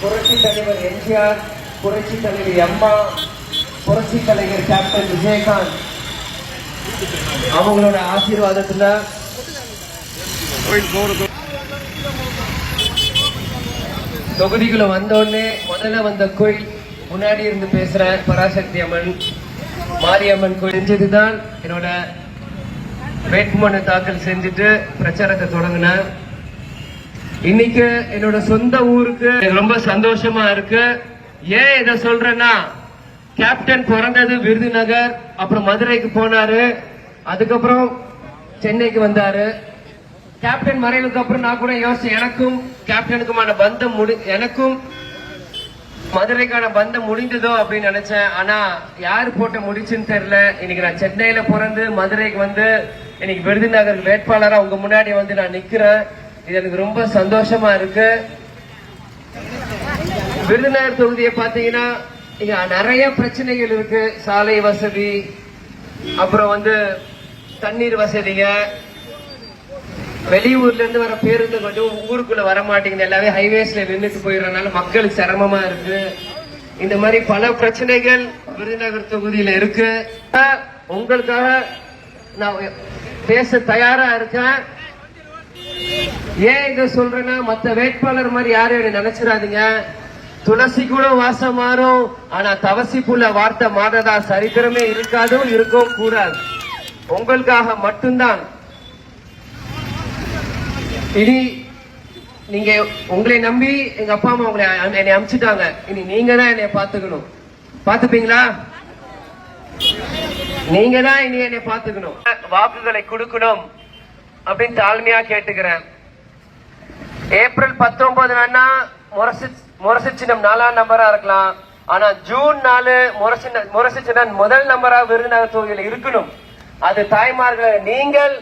புரட்சி தலைவர் எம்ஜிஆர் புரட்சி தலைவர் எம்மா புரட்சி தலைவர் கேப்டன் விஜயகாந்த். அவங்களோட ஆசீர்வாதத்துல தொகுதிக்குள்ள வந்தோடனே முதல்ல வந்த கோயில் முன்னாடி இருந்து பேசுறேன் பராசக்தி அம்மன் மாரியம்மன் கோயில் செஞ்சதுதான் என்னோட வேட்புமனு தாக்கல் செஞ்சுட்டு பிரச்சாரத்தை தொடங்கினேன். இன்னைக்கு என்னோட சொந்த ஊருக்கு ரொம்ப சந்தோஷமா இருக்கு. ஏன் இதை சொல்றேன்னா கேப்டன் பிறந்தது விருதுநகர் அப்புறம் மதுரைக்கு போனாரு. அதுக்கப்புறம் சென்னைக்கு வந்தாரு. கேப்டன் மறைவுக்கு அப்புறம் நான் கூட யோசிச்சேன் எனக்கும் கேப்டனுக்குமான பந்தம் முடி எனக்கும் மதுரைக்கான பந்தம் முடிந்ததோ அப்படின்னு நினைச்சேன். ஆனா யாரு போட்ட முடிச்சுன்னு தெரியல. இன்னைக்கு நான் சென்னையில பிறந்து மதுரைக்கு வந்து இன்னைக்கு விருதுநகர் வேட்பாளரா உங்க முன்னாடி வந்து நான் நிக்கிறேன். இது எனக்கு ரொம்ப சந்தோஷமா இருக்கு. விருதுநகர் தொகுதியை பாத்தீங்கன்னா இங்க நிறைய பிரச்சனைகள் இருக்கு. சாலை வசதி அப்புறம் வந்து தண்ணீர் வசதிங்க. வெளியூர்ல இருந்து வர பேருந்து கொஞ்சம் ஊருக்குள்ள வர மாட்டேங்குது. எல்லாமே ஹைவேஸ்ல நின்றுட்டு போயிடுறதுனால மக்களுக்கு சிரமமா இருக்கு. இந்த மாதிரி பல பிரச்சனைகள் விருதுநகர் தொகுதியில இருக்கு. உங்களுக்காக நான் பேச தயாரா இருக்கேன். ஏன் இதை சொல்றேன்னா மத்த வேட்பாளர் மாதிரி யாரும் என்ன நினைச்சிடாதீங்க. துளசி கூட வாசம் மாறும் ஆனா தவசிக்குள்ள வார்த்தை மாறதா சரித்திரமே இருக்காதும் இருக்கவும் கூடாது. உங்களுக்காக மட்டும்தான். இனி நீங்க உங்களை நம்பி எங்க அப்பா அம்மா உங்களை என்னை அமிச்சுட்டாங்க. இனி நீங்க தான் என்னை பாத்துக்கணும் பாத்துப்பீங்களா நீங்க தான் இனி என்னை பாத்துக்கணும் வாக்குகளை கொடுக்கணும். அப்படின்னு தாழ்மையா கேட்டுக்கிறேன். ஏப்ரல் பத்தொன்பது வேணா முரசு முரசு சின்னம் நாலாம் நம்பரா இருக்கலாம். ஆனா ஜூன் நாலு முரசு முரசு சின்னம் முதல் நம்பரா விருதுநகர் தொகுதியில் இருக்கணும். அது தாய்மார்களை நீங்கள்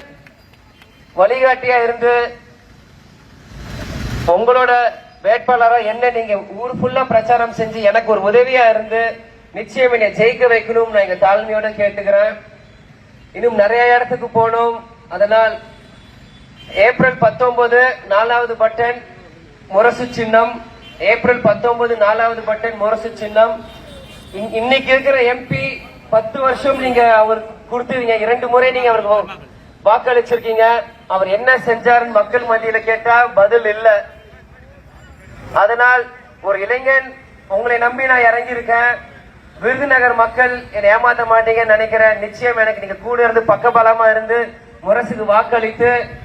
வழிகாட்டியா இருந்து உங்களோட வேட்பாளரா என்ன நீங்க ஊர் ஃபுல்லா பிரச்சாரம் செஞ்சு எனக்கு ஒரு உதவியா இருந்து நிச்சயம் என்னை ஜெயிக்க வைக்கணும் நான் எங்க தாழ்மையோட கேட்டுக்கிறேன். இன்னும் நிறைய இடத்துக்கு போகணும். அதனால் ஏப்ரல் பத்தொன்பது நாலாவது பட்டன் முரசு சின்னம். ஏப்ரல் பத்தொன்பது நாலாவது பட்டன் முரசு சின்னம். இன்- இன்னைக்கு இருக்கிற எம்பி பத்து வருஷம் நீங்க அவர் கொடுத்துருங்க இரண்டு முறை நீங்க அவருக்கு வாக்களிச்சிருக்கீங்க. அவர் என்ன செஞ்சாருன்னு மக்கள் மத்தியில கேட்டா பதில் இல்ல. அதனால் ஒரு இளைஞன் உங்களை நம்பி நான் இறங்கியிருக்கேன். விருதுநகர் மக்கள் என்னை ஏமாத்த மாட்டீங்கன்னு நினைக்கிறேன். நிச்சயம் எனக்கு நீங்க கூட இருந்து பக்கபலமா இருந்து முரசுக்கு வாக்களித்து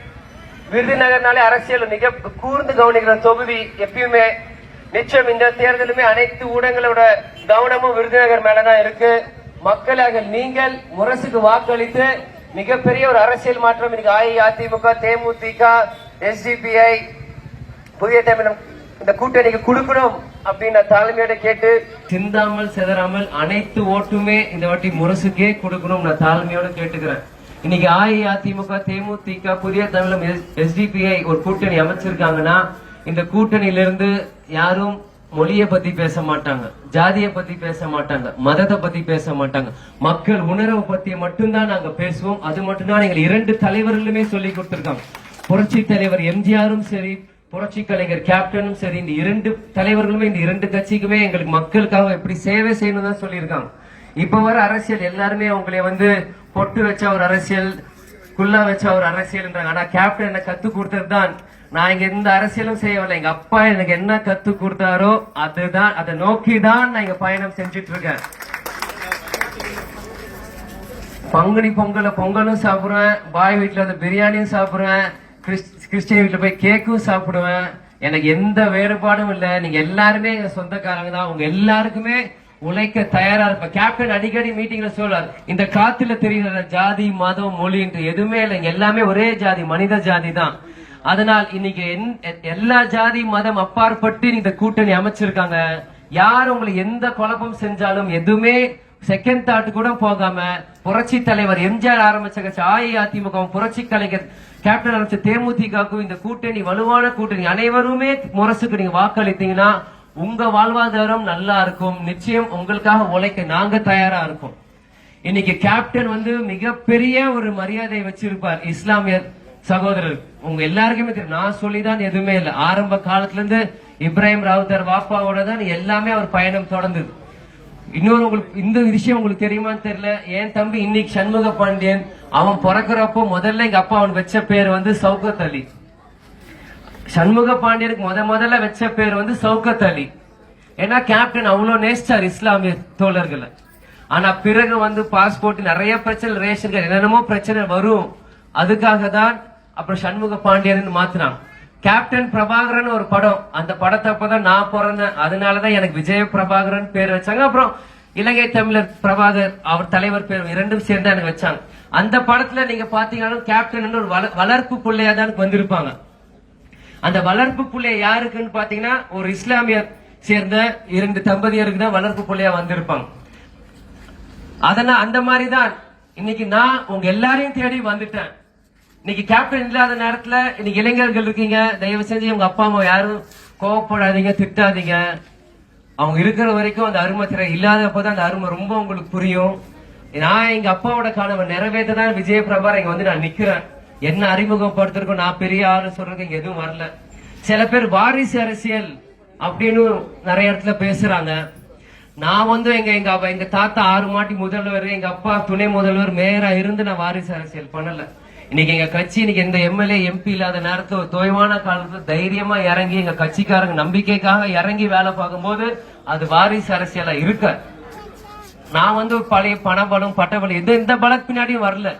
விருதுநகர்னாலே அரசியல் மிக கூர்ந்து கவனிக்கிற தொகுதி எப்பயுமே நிச்சயம் இந்த தேர்தலுமே அனைத்து ஊடகங்களோட கவனமும் விருதுநகர் மேலதான் இருக்கு. மக்களாக நீங்கள் முரசுக்கு வாக்களித்து மிகப்பெரிய ஒரு அரசியல் மாற்றம் இன்னைக்கு அஇஅதிமுக தேமுதிக எஸ்டிபிஐ புதிய தமிழம் இந்த கூட்டணிக்கு கொடுக்கணும் அப்படின்னு தாழ்மையோட கேட்டு சிந்தாமல் சிதறாமல் அனைத்து ஓட்டுமே இந்த வாட்டி முரசுக்கே கொடுக்கணும் நான் தாழ்மையோட கேட்டுக்கிறேன். இன்னைக்கு அஇஅதிமுக தேமுதிக புதிய தமிழம் எஸ்டிபிஐ ஒரு கூட்டணி அமைச்சிருக்காங்கன்னா இந்த கூட்டணியிலிருந்து யாரும் மொழியை பத்தி பேச மாட்டாங்க ஜாதியை பத்தி பேச மாட்டாங்க மதத்தை பத்தி பேச மாட்டாங்க. மக்கள் உணர்வை பத்தி மட்டும்தான் நாங்க பேசுவோம். அது மட்டும்தான் எங்கள் இரண்டு தலைவர்களுமே சொல்லி கொடுத்திருக்காங்க. புரட்சி தலைவர் எம்ஜிஆரும் சரி புரட்சி கலைஞர் கேப்டனும் சரி இந்த இரண்டு தலைவர்களுமே இந்த இரண்டு கட்சிக்குமே எங்களுக்கு மக்களுக்காக எப்படி சேவை செய்யணும் தான் சொல்லியிருக்காங்க. இப்ப வர அரசியல் எல்லாருமே அவங்களே வந்து பொட்டு வச்ச ஒரு அரசியல் குல்லா வச்ச ஒரு அரசியல்ன்றாங்க. ஆனா கேப்டன் என்ன கத்து கொடுத்தது தான் நான் இங்க எந்த அரசியலும் செய்யவில்லை. எங்க அப்பா எனக்கு என்ன கத்து கொடுத்தாரோ அதுதான் அதை நோக்கி தான் நான் இங்க பயணம் செஞ்சுட்டு இருக்கேன் பங்குனி பொங்கல பொங்கலும் சாப்பிடுவேன். பாய் வீட்டுல வந்து பிரியாணியும் சாப்பிடுவேன். கிறிஸ்- கிறிஸ்டியன் வீட்டுல போய் கேக்கும் சாப்பிடுவேன். எனக்கு எந்த வேறுபாடும் இல்லை. நீங்க எல்லாருமே எங்க சொந்தக்காரங்க தான். உங்க எல்லாருக்குமே உழைக்க தயாரா இருப்பேன் கேப்டன் அடிக்கடி மீட்டிங்ல சொல்றாரு இந்த காத்துல தெரிகிற ஜாதி மதம் மொழி என்று எதுவுமே இல்லை. எல்லாமே ஒரே ஜாதி மனித ஜாதி தான். அதனால் இன்னைக்கு என்- எல்லா ஜாதி மதம் அப்பாற்பட்டு இந்த கூட்டணி அமைச்சிருக்காங்க. யார் உங்களை எந்த குழப்பம் செஞ்சாலும் எதுவுமே செகண்ட் தாட் கூட போகாம புரட்சி தலைவர் எம்ஜிஆர் ஆரம்பிச்ச கட்சி அஇஅதிமுக புரட்சி கலைஞர் கேப்டன் ஆரம்பிச்ச தேமுதிகவுக்கும் இந்த கூட்டணி வலுவான கூட்டணி அனைவருமே முரசுக்கு நீங்க வாக்களித்தீங்கன்னா உங்க வாழ்வாதாரம் நல்லா இருக்கும். நிச்சயம் உங்களுக்காக உழைக்க நாங்க தயாரா இருக்கோம். இன்னைக்கு கேப்டன் வந்து மிகப்பெரிய ஒரு மரியாதை வச்சிருப்பார். இஸ்லாமியர் சகோதரர். உங்க எல்லாருக்குமே தெரியும். நான் சொல்லிதான் எதுவுமே இல்லை. ஆரம்ப காலத்துல இருந்து இப்ராஹிம் ராவுத்தர் வாப்பாவோட தான் எல்லாமே அவர் பயணம் தொடர்ந்தது. இன்னொரு உங்களுக்கு இந்த விஷயம் உங்களுக்கு தெரியுமான்னு தெரியல. என் தம்பி இன்னைக்கு சண்முக பாண்டியன். அவன் பிறக்கிறப்போ முதல்ல எங்க அப்பா அவன் வச்ச பேர் வந்து சௌகத் அலி. சண்முக பாண்டியனுக்கு முத முதல்ல வச்ச பேர் வந்து சௌகத் அலி. ஏன்னா கேப்டன் அவ்வளோ நேசிச்சார் இஸ்லாமிய தோழர்களை. ஆனா பிறகு வந்து பாஸ்போர்ட் நிறைய பிரச்சனை ரேஷன் கார்டு என்னென்னமோ பிரச்சனை வரும். அதுக்காக தான் அப்புறம் சண்முக பாண்டியன் மாத்தினான் கேப்டன் பிரபாகரன் ஒரு படம். அந்த படத்தை அப்பதான் நான் பிறந்தேன். அதனாலதான் எனக்கு விஜய பிரபாகரன் பேர் வச்சாங்க. அப்புறம் இலங்கை தமிழர் பிரபாகர் அவர் தலைவர் பேர் இரண்டும் சேர்ந்து எனக்கு வச்சாங்க. அந்த படத்துல நீங்க பாத்தீங்கன்னா கேப்டன் ஒரு வள- வளர்ப்பு பிள்ளையா தான் வந்திருப்பாங்க. அந்த வளர்ப்பு புள்ளைய யாருக்குன்னு பாத்தீங்கன்னா ஒரு இஸ்லாமியர் சேர்ந்த இரண்டு தம்பதியருக்கு தான் வளர்ப்பு புள்ளையா வந்திருப்பாங்க. அதனால் அந்த மாதிரி தான் இன்னைக்கு நான் உங்க எல்லாரையும் தேடி வந்துட்டேன். இன்னைக்கு கேப்டன் இல்லாத நேரத்துல இன்னைக்கு இளைஞர்கள் இருக்கீங்க. தயவு செஞ்சு உங்க அப்பா அம்மா யாரும் கோவப்படாதீங்க திட்டாதீங்க. அவங்க இருக்கிற வரைக்கும் அந்த அருமை திரை இல்லாதப்பதான் அந்த அருமை ரொம்ப உங்களுக்கு புரியும். நான் எங்க அப்பாவோட காணவன் நிறைவேற்ற தான் விஜய பிரபார் இங்க வந்து நான் நிக்கிறேன். என்ன அறிமுகப்படுத்திருக்கோம் நான் பெரிய ஆளு சொல்றதுக்கு எதுவும் வரல. சில பேர் வாரிசு அரசியல் அப்படின்னு நிறைய இடத்துல பேசுறாங்க. நான் வந்து எங்க எங்க அப்பா- எங்க தாத்தா ஆறு மாட்டி முதல்வர் எங்க அப்பா துணை முதல்வர் மேயரா இருந்து நான் வாரிசு அரசியல் பண்ணல. இன்னைக்கு எங்க கட்சி இன்னைக்கு எந்த எம்எல்ஏ எம்பி இல்லாத நேரத்துல ஒரு தொய்வான காலத்துல தைரியமா இறங்கி எங்க கட்சிக்காரங்க நம்பிக்கைக்காக இறங்கி வேலை பார்க்கும்போது அது வாரிசு அரசியலா இருக்க. நான் வந்து பழைய பணபலம் பட்டபலம் எந்த எந்த பலத்து பின்னாடியும் வரல.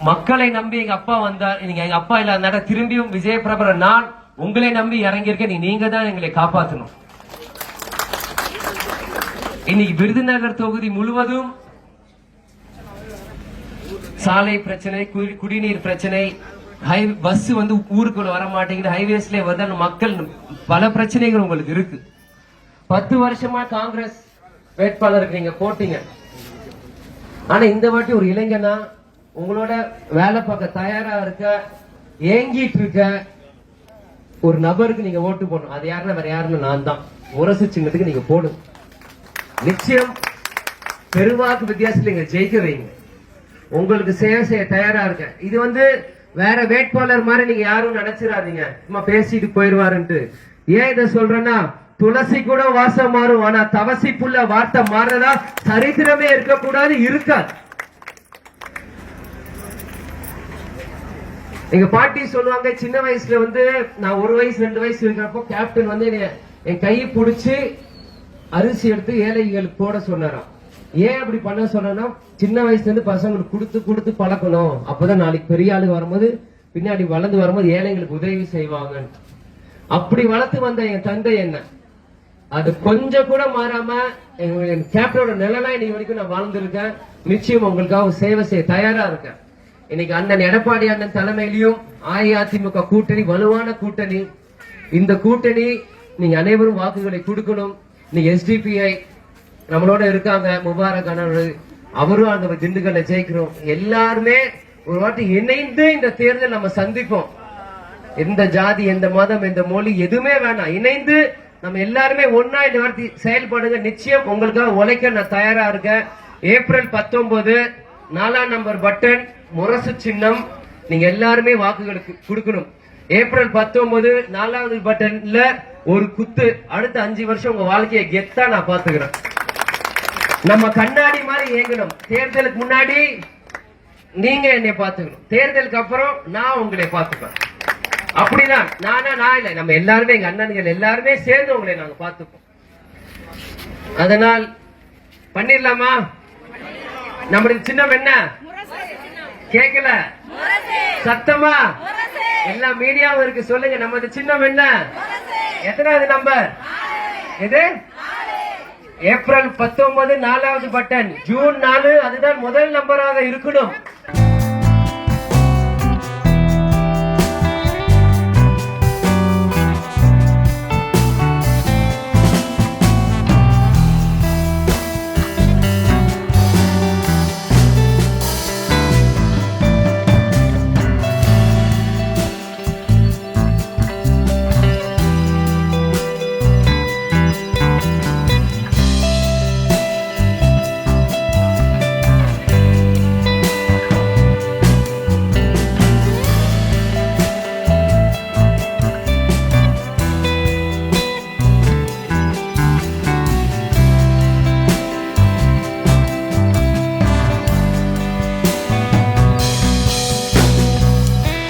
மக்களை நம்பி எங்க அப்பா வந்தார். நீங்க எங்க அப்பா இல்லாத நேரம் திரும்பியும் விஜய பிரபர நான் உங்களை நம்பி இறங்கியிருக்கேன். நீ- நீங்க தான் எங்களை காப்பாத்தணும். இன்னைக்கு விருதுநகர் தொகுதி முழுவதும் சாலை பிரச்சனை குடி- குடிநீர் பிரச்சனை ஹை பஸ் வந்து ஊருக்குள்ள வர மாட்டேங்குது. ஹைவேஸ்ல வந்து மக்கள் பல பிரச்சனைகள் உங்களுக்கு இருக்கு. பத்து வருஷமா காங்கிரஸ் வேட்பாளருக்கு நீங்க போட்டீங்க. ஆனா இந்த வாட்டி ஒரு இளைஞனா உங்களோட வேலை பார்க்க தயாரா இருக்க ஏங்கிட்டு இருக்க ஒரு நபருக்கு நீங்க ஓட்டு போடணும். அது யாருன்னா வேற யாருன்னு நான் தான் முரசு சின்னத்துக்கு நீங்க போடுங்க. நிச்சயம் பெருவாக்கு வித்தியாசத்துல நீங்க ஜெயிக்க வைங்க உங்களுக்கு சேவை செய்ய தயாரா இருக்கேன் இது வந்து வேற வேட்பாளர் மாதிரி நீங்க யாரும் நினைச்சிடாதீங்க சும்மா பேசிட்டு போயிருவாருன்ட்டு. ஏன் இதை சொல்றேன்னா துளசி கூட வாசம் மாறும் ஆனா தவசி புள்ள வார்த்தை மாறுறதா சரித்திரமே இருக்கக்கூடாது இருக்காது. எங்க பாட்டி சொல்லுவாங்க சின்ன வயசுல வந்து நான் ஒரு வயசு ரெண்டு வயசு இருக்கிறப்போ கேப்டன் வந்து என் கையை பிடிச்சி அரிசி எடுத்து ஏழைகளுக்கு போட சொன்னாராம். ஏன் அப்படி பண்ண சொன்னா சின்ன வயசுல இருந்து பசங்களுக்கு கொடுத்து கொடுத்து பழக்கணும். அப்பதான் நாளைக்கு பெரிய ஆளுங்க வரும்போது பின்னாடி வளர்ந்து வரும்போது ஏழைங்களுக்கு உதவி செய்வாங்க அப்படி வளர்த்து வந்த என் தந்தை என்ன? அது கொஞ்சம் கூட மாறாம என் கேப்டனோட நிழலா இன்னைக்கு வரைக்கும் நான் வாழ்ந்திருக்கேன். நிச்சயம் உங்களுக்காக சேவை செய்ய தயாரா இருக்கேன். இன்னைக்கு அண்ணன் எடப்பாடி அண்ணன் தலைமையிலையும் அஇஅதிமுக கூட்டணி வலுவான கூட்டணி. இந்த கூட்டணி நீங்க அனைவரும் வாக்குகளை கொடுக்கணும். நீ எஸ்டிபிஐ நம்மளோட இருக்காங்க முபாரக் அண்ணன் அவரும் அந்த திண்டுக்கல்ல ஜெயிக்கிறோம். எல்லாருமே ஒரு வாட்டி இணைந்து இந்த தேர்தல் நம்ம சந்திப்போம். எந்த ஜாதி எந்த மதம் எந்த மொழி எதுவுமே வேணாம். இணைந்து நம்ம எல்லாருமே ஒன்னா இந்த வார்த்தை செயல்படுங்க. நிச்சயம் உங்களுக்காக உழைக்க நான் தயாரா இருக்கேன். ஏப்ரல் பத்தொன்பது நாலாம் நம்பர் பட்டன் முரசு சின்னம். நீங்க எல்லாருமே வாக்குகளுக்கு கொடுக்கணும். ஏப்ரல் பத்தொன்பது நாலாவது பட்டன்ல ஒரு குத்து. அடுத்த அஞ்சு வருஷம் உங்க வாழ்க்கையை கெத்தா நான் பாத்துக்கிறேன் நம்ம கண்ணாடி மாதிரி இயங்கணும். தேர்தலுக்கு முன்னாடி நீங்க என்னை பாத்துக்கணும் தேர்தலுக்கு அப்புறம் நான் உங்களை பாத்துக்கிறேன் அப்படிதான் நானா நான் இல்ல. நம்ம எல்லாருமே எங்க அண்ணன்கள் எல்லாருமே சேர்ந்து உங்களை நாங்க பார்த்துப்போம். அதனால் பண்ணிடலாமா? நம்முடைய சின்னம் என்ன? கேக்கல. சத்தமா? எல்லா மீடியாவும் இருக்கு சொல்லுங்க. நமது சின்னம் என்ன? எத்தனாவது நம்பர்? இது ஏப்ரல் பத்தொன்பது நாலாவது பட்டன். ஜூன் நாலு அதுதான் முதல் நம்பராக இருக்கணும்.